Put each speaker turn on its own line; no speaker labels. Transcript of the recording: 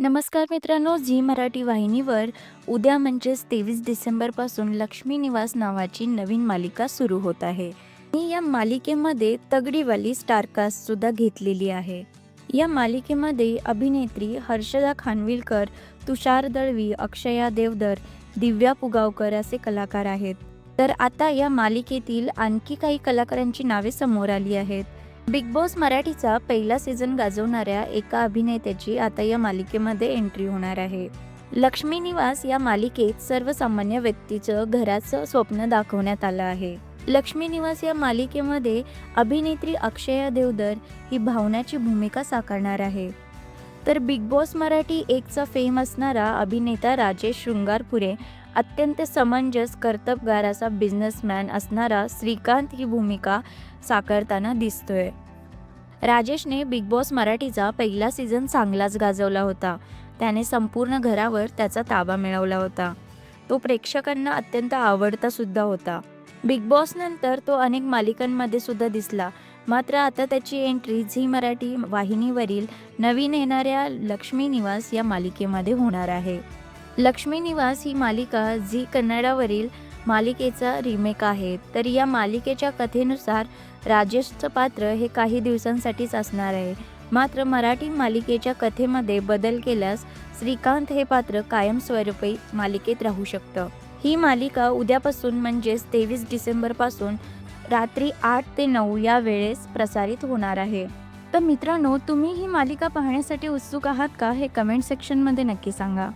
नमस्कार मित्रांनो झी मराठी वाहिनीवर उद्या म्हणजेच तेवीस डिसेंबरपासून लक्ष्मी निवास नावाची नवीन मालिका सुरू होत आहे. आणि या मालिकेमध्ये तगडीवाली स्टारकास्ट सुद्धा घेतलेली आहे. या मालिकेमध्ये अभिनेत्री हर्षदा खानविलकर तुषार दळवी अक्षया देवदर दिव्या पुगावकर असे कलाकार आहेत. तर आता या मालिकेतील आणखी काही कलाकारांची नावे समोर आली आहेत. बिग बॉस मराठीचा पहिला सीझन गाजवणाऱ्या एका अभिनेत्याची आता या मालिकेमध्ये एंट्री होणार आहे. लक्ष्मी निवास या मालिकेत सर्वसामान्य व्यक्तीचं घराचं स्वप्न दाखवण्यात आलं आहे. लक्ष्मी निवास या मालिकेमध्ये अभिनेत्री अक्षया देवदर ही भावनाची भूमिका साकारणार आहे. तर बिग बॉस मराठी एकचा फेम असणारा अभिनेता राजेश शृंगारपुरे अत्यंत समंजस कर्तबगार असा बिझनेसमॅन असणारा श्रीकांत ही भूमिका साकारताना दिसतोय. राजेशने बिग बॉस मराठीचा पहिला सीझन चांगलाच गाजवला होता. त्याने संपूर्ण घरावर त्याचा ताबा मिळवला होता. तो प्रेक्षकांना अत्यंत आवडता सुद्धा होता. बिग बॉस नंतर तो अनेक मालिकांमध्ये सुद्धा दिसला. मात्र आता त्याची एंट्री झी मराठी वाहिनीवरील नवीन येणाऱ्या लक्ष्मी निवास या मालिकेमध्ये होणार आहे. लक्ष्मी निवास ही मालिका झी कन्नडावरील मालिकेचा रिमेक आहे. तर या मालिकेच्या कथेनुसार राजेशचं पात्र हे काही दिवसांसाठीच असणार आहे. मात्र मराठी मालिकेच्या कथेमध्ये बदल केल्यास श्रीकांत हे पात्र कायमस्वरूपी मालिकेत राहू शकतं. ही मालिका उद्यापासून म्हणजेच तेवीस डिसेंबरपासून रात्री आठ ते नऊ या वेळेस प्रसारित होणार आहे. तर मित्रांनो तुम्ही ही मालिका पाहण्यासाठी उत्सुक आहात का हे कमेंट सेक्शनमध्ये नक्की सांगा.